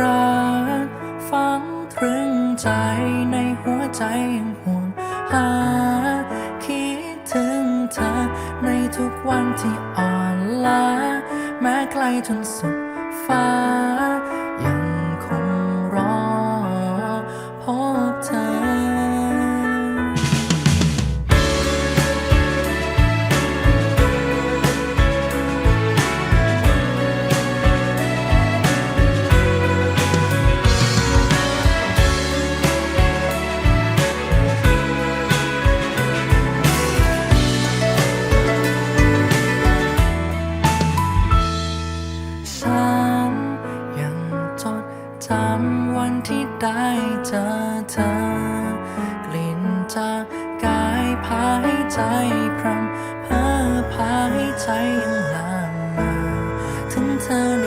รักฝังตรึงใจในหัวใจยังห่หา คิดถึงเธอในทุกวันที่อ่อนล้า แม้ไกลจนสุดฟ้า กายพาให้ใจพรำเพ้อพาให้ใจยังลางมาถึงเธอใน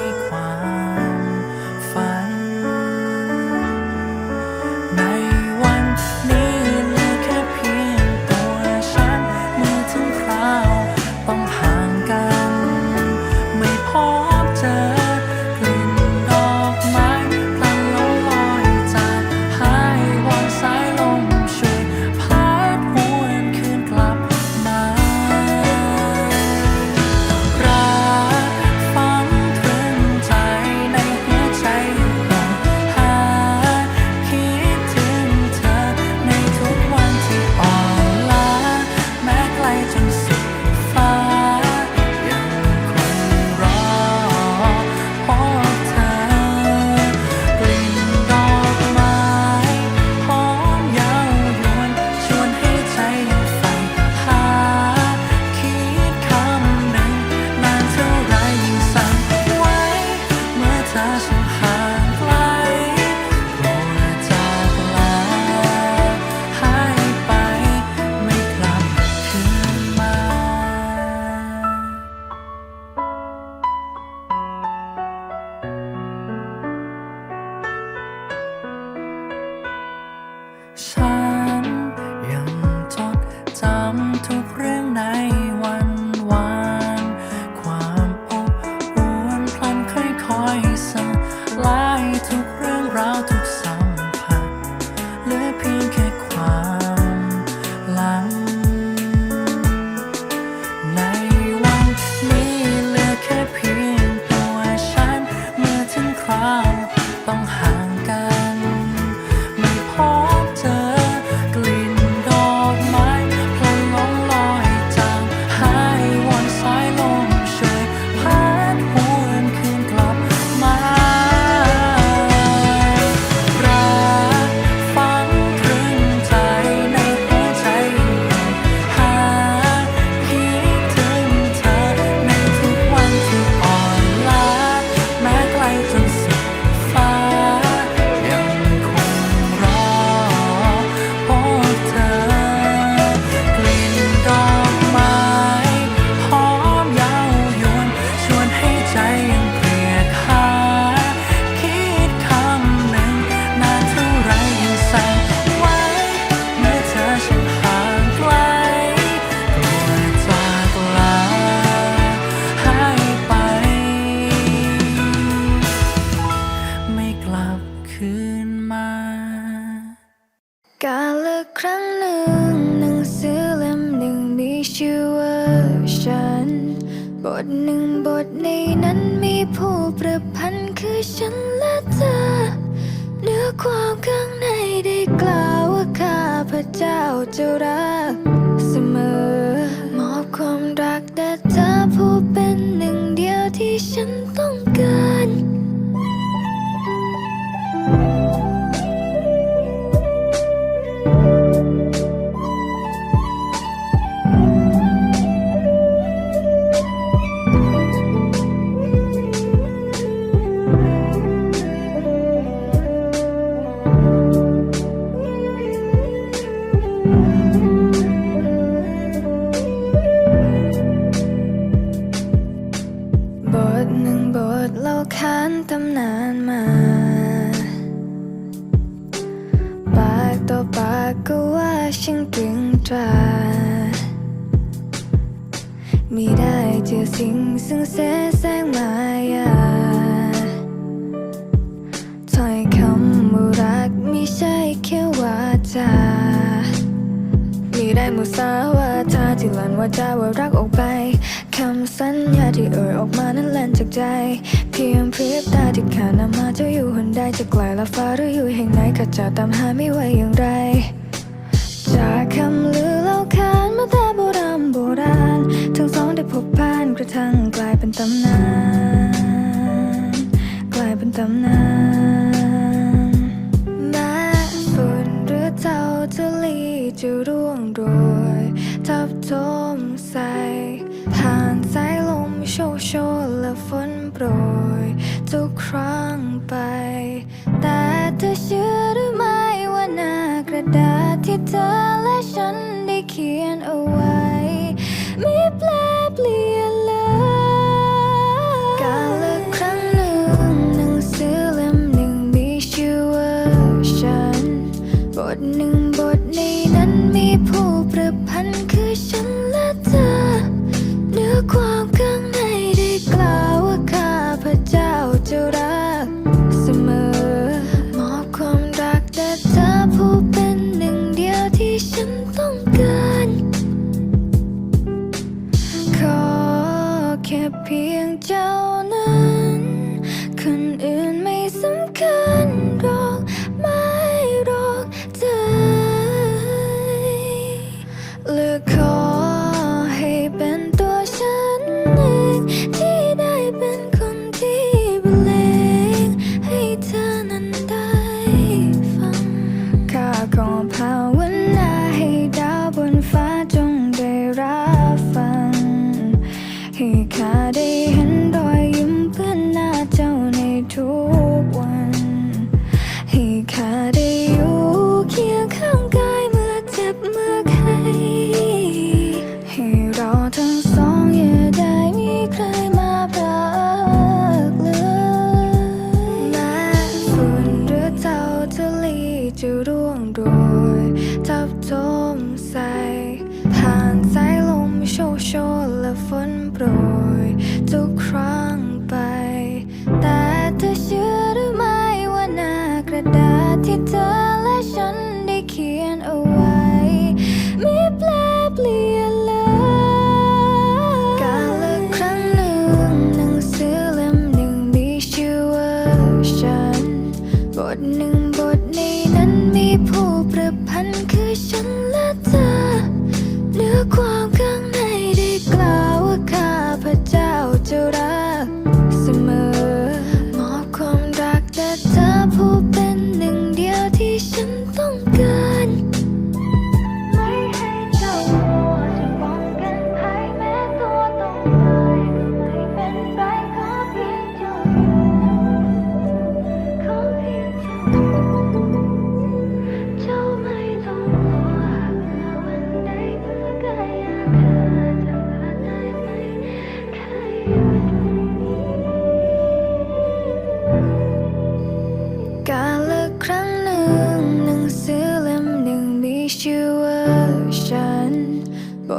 ที่ลั่นว่าจะว่ารักออกไปคำสัญญาที่เอ่ยออกมานั้นแล่นจากใจ เพียงเพริบตาที่ขานามาจะอยู่หนใดจะไกลละฟ้าหรืออยู่แห่งไหนข้าจะตามหาไม่ไหวอย่างไร จากคำลือเล่าขานมาแต่โบราณโบราณ ทั้งสองได้พบผ่านกระทั่งกลายเป็นตำนาน กลายเป็นตำนานแม้ฝนหรือเจ้าจะลีจะร่วงโรย โถมใส่ผ่านสายลมโชยโชยและฝนโปรยทุกครั้งไป แต่เธอเชื่อหรือไม่ว่าหน้ากระดาษที่เธอและฉันได้เขียนเอาไว้ ไม่แปลเปลี่ยน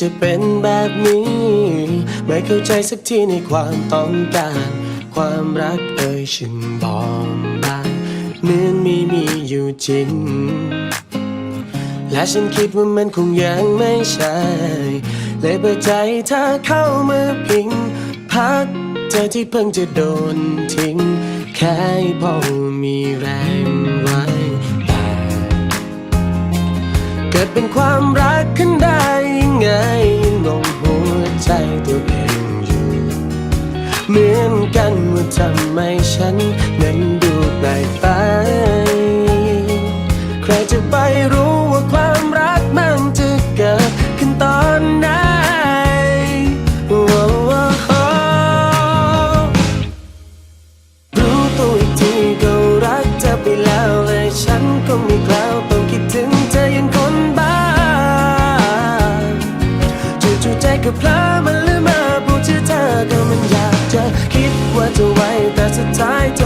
จะเป็นแบบนี้ ไม่เข้าใจสักทีในความต้องการ ความรักเอ่ยฉันบอมบานเหมือนไม่มีอยู่จริง และฉันคิดว่ามันคงยังไม่ใช่ เลยเปิดใจเธอเข้ามาพิง พักเธอที่เพิ่งจะโดนทิ้ง แค่พอมีแรงไว้เกิดเป็นความรักขึ้นได้ ไงยังงงหัวใจตัวเองอยู่ เหมือนกันว่าทำไมฉันนั้นดูแปลกไป ใครจะไปรู้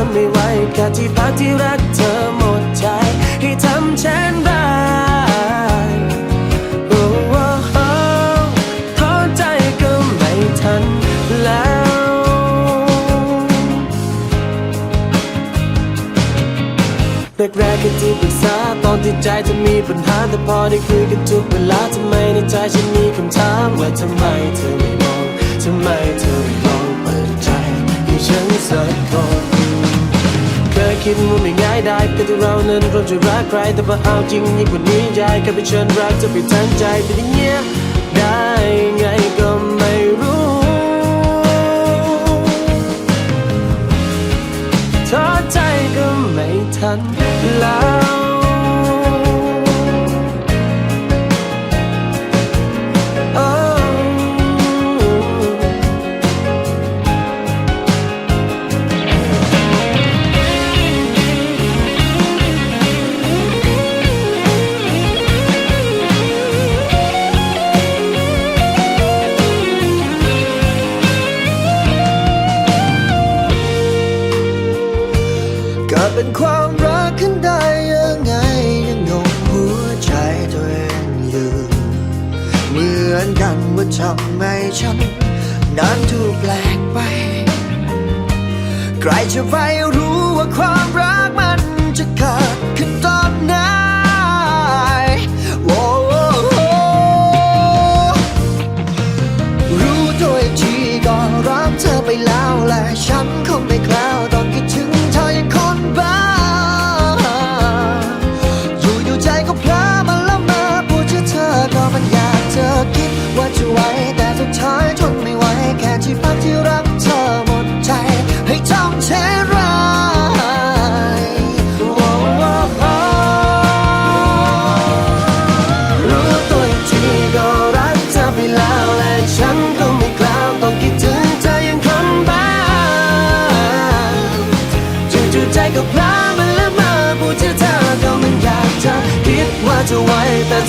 นไม่ไหวแค่ที่พักที่รักเธอหมดใจ ให้ทำเช่นไรโอ้โอ้โอ้อใจก็ไม่ทันแล้ว แรกๆก็ที่ปรึกษาตอนที่ใจจะมีปัญหาแต่พอได้คุยกันทุกเวลาทำไมในใจฉันมีคำถามว่าทำไมเธอไม่มองทำไมเธอไม่ลองเปิดใจให้ฉันสักคน คิดว่าไม่ง่ายได้ก็ที่เรานั้นเราจะรักใครแต่พอเอาจริงยิ่งกว่านี้ยายแค่ไปเชิญรักจะไปทั้งใจเป็นอย่างเงี้ยได้ไง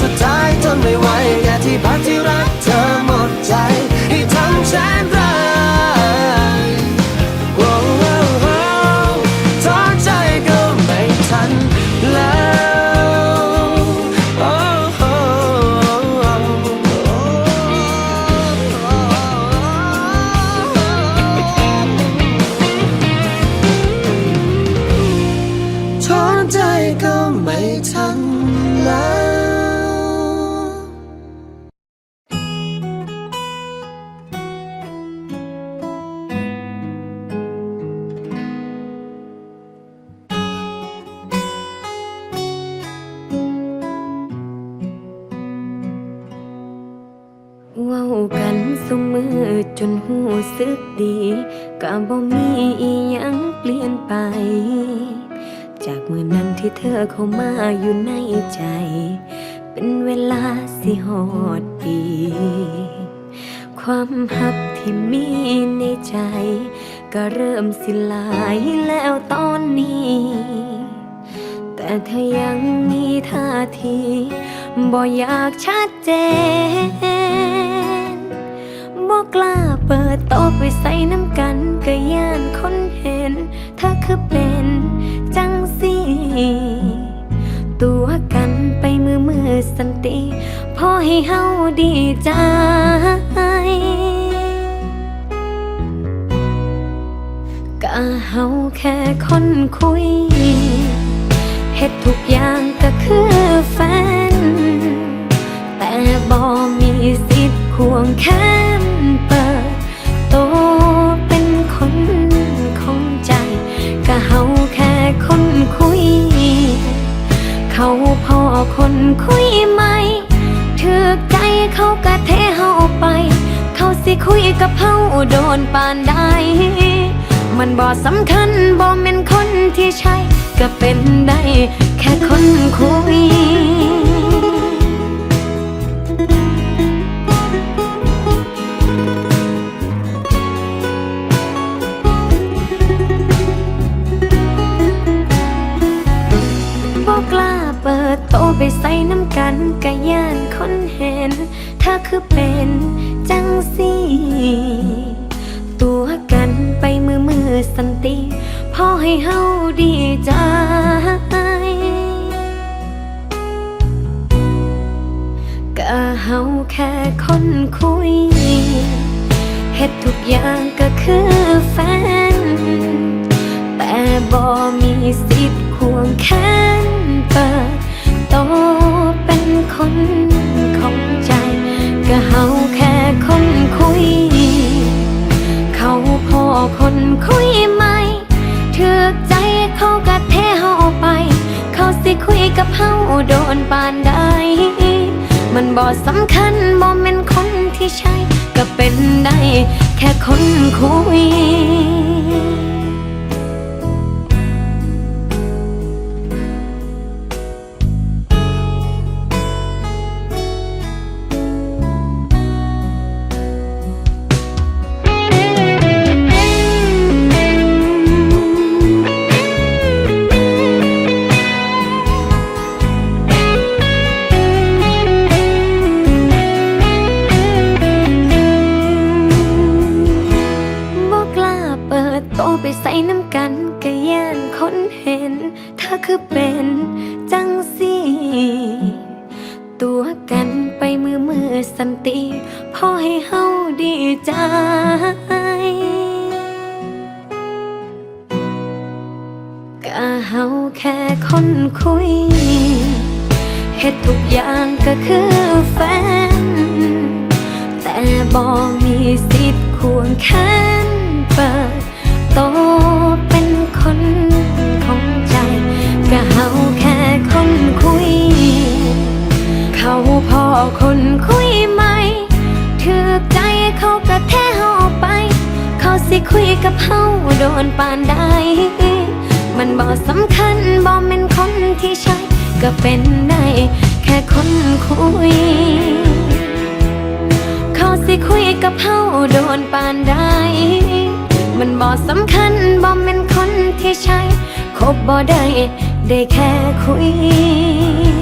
สุดท้ายทนไม่ไหว อีหยังเปลี่ยนไป จากเมื่อนั้นที่เธอเข้ามาอยู่ในใจ เป็นเวลาสิหอดปี ความหักที่มีในใจ ก็เริ่มสิลายแล้วตอนนี้ แต่เธอยังมีท่าที บ่อยากชัดเจน บ่กล้าเปิดโต๊ะไปใส่น้ำกันก็ย่านคนเห็น เธอคือเป็นจังสีตัวกันไปมือมือสันติ พอให้เฮาดีใจก็เฮาแค่คนคุยเฮ็ดทุกอย่างก็คือแฟน กับเฮาโดนปานใดมันบ่สำคัญบ่แม่นคนที่ใช่ ก็เป็นได้แค่คนคุยบอกล้าเปิดโตะไปใส่น้ำกันกะย่านคนเห็นเธอคือเป็น ให้เฮาดีใจก็เฮาแค่คนคุย เฮ็ดทุกอย่างก็คือแฟน แต่บ่มีสิทธิ์ควงแขนเปิดโตเป็นคนของใจก็เฮาแค่คนคุย เขาพอคนคุย คุยกับเฮาโดนปานใด มันบ่สำคัญบ่เป็นคนที่ใช่ก็เป็นได้ แค่คนคุย แต่บ่มีสิทธิ์ควงแขนเปิดโตเป็นคนของใจก็เฮาแค่คนคุย เขาพอคนคุยไหมถือใจเขาก็แท้เฮาไป เขาสิคุยกับเฮาโดนปานใดมันบ่สำคัญบ่แม่นคนที่ใช่ก็เป็นได้แค่คนคุย สิคุยกับเฮาโดนปานใด มันบ่สำคัญบ่เป็นคนที่ใช่คบบ่ได้ ได้แค่คุย